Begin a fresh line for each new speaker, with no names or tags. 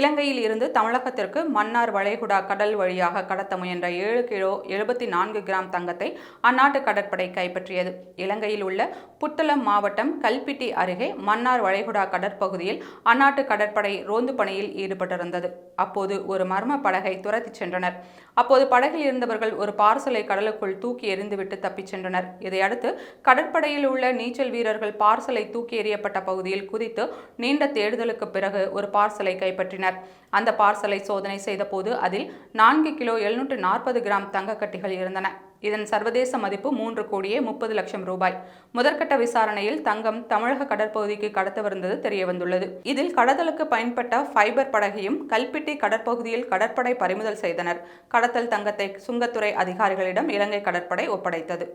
இலங்கையில் இருந்து தமிழகத்திற்கு மன்னார் வளைகுடா கடல் வழியாக கடத்த முயன்ற ஏழு கிலோ எழுபத்தி நான்கு கிராம் தங்கத்தை அந்நாட்டு கடற்படை கைப்பற்றியது. இலங்கையில் உள்ள புத்தளம் மாவட்டம் கல்பிட்டி அருகே மன்னார் வளைகுடா கடற்பகுதியில் அந்நாட்டு கடற்படை ரோந்து பணியில் ஈடுபட்டிருந்தது. அப்போது ஒரு மர்ம படகை துரத்திச் சென்றனர். அப்போது படகில் இருந்தவர்கள் ஒரு பார்சலை கடலுக்குள் தூக்கி எறிந்துவிட்டு தப்பிச் சென்றனர். இதையடுத்து கடற்படையில் உள்ள நீச்சல் வீரர்கள் பார்சலை தூக்கி எறியப்பட்ட பகுதியில் குதித்து நீண்ட தேடுதலுக்கு பிறகு ஒரு பார்சலை கைப்பற்றினர். அந்த பார்சலை சோதனை செய்தபோது அதில் நான்கு கிலோ எழுநூற்று நாற்பது கிராம் தங்கக்கட்டிகள் இருந்தன. இதன் சர்வதேச மதிப்பு மூன்று கோடியே முப்பது லட்சம் ரூபாய். முதற்கட்ட விசாரணையில் தங்கம் தமிழக கடற்பகுதிக்கு கடத்தவிருந்தது தெரியவந்துள்ளது. இதில் கடத்தலுக்கு பயன்பட்ட ஃபைபர் படகையும் கல்பிட்டி கடற்பகுதியில் கடற்படை பறிமுதல் செய்தனர். கடத்தல் தங்கத்தை சுங்கத்துறை அதிகாரிகளிடம் இலங்கை கடற்படை ஒப்படைத்தது.